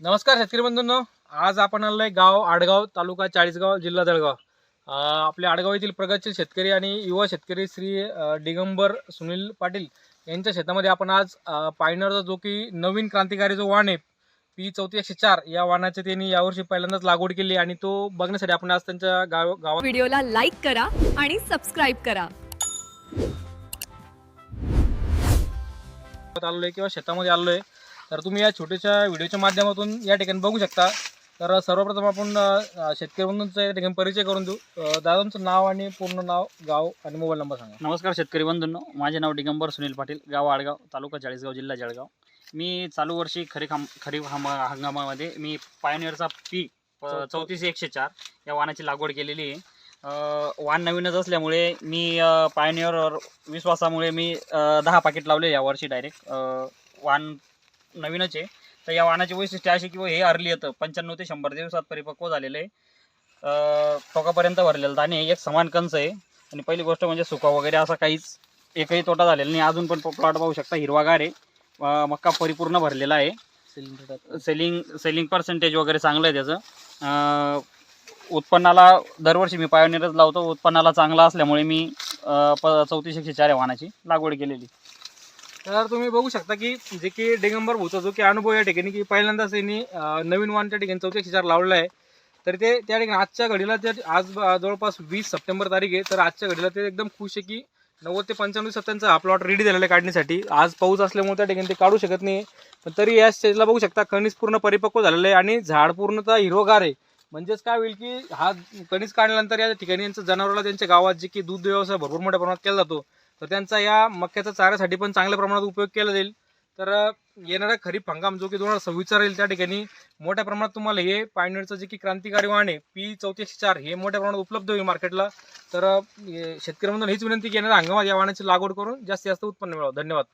नमस्कार शेतकरी बंधूंनो. आज आपण आलोय गाव आडगाव तालुका चाळीसगाव जिल्हा जळगाव. आपल्या आडगाव येथील प्रगतशील शेतकरी आणि युवा शेतकरी श्री अं, दिगंबर सुनील पाटील यांच्या शेतामध्ये आपण आज पायनरचा जो की नवीन क्रांतिकारी जो वाण आहे पी चौथी एकशे चार या वाणाची त्यांनी यावर्षी पहिल्यांदाच लागवड केली आणि तो बघण्यासाठी आपण आज त्यांच्या गाव गावात व्हिडिओला लाईक करा आणि सबस्क्राईब करा. आलोय किंवा शेतामध्ये आलोय. तर तुम्ही या छोट्याशा व्हिडिओच्या माध्यमातून या ठिकाणी बघू शकता. तर सर्वप्रथम आपण शेतकरी बंधूंचा या ठिकाणी परिचय करून देऊ. दादांचं नाव आणि पूर्ण नाव गाव आणि मोबाईल नंबर सांगा. नमस्कार शेतकरी बंधूंनो. माझे नाव दिगंबर सुनील पाटील गाव आडगाव तालुका चाळीसगाव जिल्हा जळगाव. मी चालू वर्षी खरीप हम खरीप हम हंगामामध्ये मी पायनियरचा पी प- चौतीसशे एकशे चार या वाहनाची लागवड केलेली आहे. वाण नवीनच असल्यामुळे मी अं, पायनियरवर विश्वासामुळे मी दहा पाकिट लावले यावर्षी डायरेक्ट वाण नवीनच आहे. तर या वाहनाची वैशिष्ट्य अशी की हे अर्ली येतं. पंच्याण्णव ते शंभर दिवसात परिपक्व झालेलं आहे. टोकापर्यंत भरलेलं आणि एक समान कंच आहे. आणि पहिली गोष्ट म्हणजे सुका वगैरे असा काहीच एकही तोटा झालेला नाही. अजून पण प्लॉट पाहू शकता. हिरवागार आहे. मक्का परिपूर्ण भरलेला आहे. सेलिंग सेलिंग पर्सेंटेज वगैरे चांगलं आहे त्याचं. उत्पन्नाला दरवर्षी मी पायोनियरच लावतो. उत्पन्नाला चांगला असल्यामुळे मी प चौतीसशे एकशे चार या वाहनाची लागवड केलेली. तर तुम्ही बघू शकता की जे की डेगंबर भूचा जो की अनुभव या ठिकाणी की पहिल्यांदाच त्यांनी नवीन वाण त्या ठिकाणी चौथी एकशे लावलेला आहे. तर ते त्या ठिकाणी आजच्या घडीला ते आज जवळपास वीस सप्टेंबर तारीख आहे. तर आजच्या घडीला ते एकदम खुश आहे की नव्वद ते पंच्याण्णव सत्त्यांचा हा प्लॉट रेडी झालेला आहे काढण्यासाठी. आज पाऊस असल्यामुळे त्या ठिकाणी ते काढू शकत नाही. पण तरी या स्टेजला बघू शकता कणीस पूर्ण परिपक्व झालेलं आहे आणि झाड पूर्णतः हिरोगार आहे. म्हणजेच काय होईल की हा कणीस काढल्यानंतर या ठिकाणी यांचं जनावराला त्यांच्या गावात जे की दूध व्यवसाय भरपूर मोठ्या प्रमाणात केला जातो. तर त्यांचा या मक्याचा चाऱ्यासाठी पण चांगल्या प्रमाणात उपयोग केला जाईल. तर येणारा खरीप हंगाम जो की दोन हजार सव्वीसचा राहील त्या ठिकाणी मोठ्या प्रमाणात तुम्हाला हे पायनरचं जे की क्रांतिकारी वाहन आहे पी चौतीसशे चार हे मोठ्या प्रमाणात उपलब्ध होईल मार्केटला तर शेतकऱ्यांमधून हीच विनंती की येणाऱ्या हंगामात या वाहनाची लागवड करून जास्तीत जास्त उत्पन्न मिळावं धन्यवाद.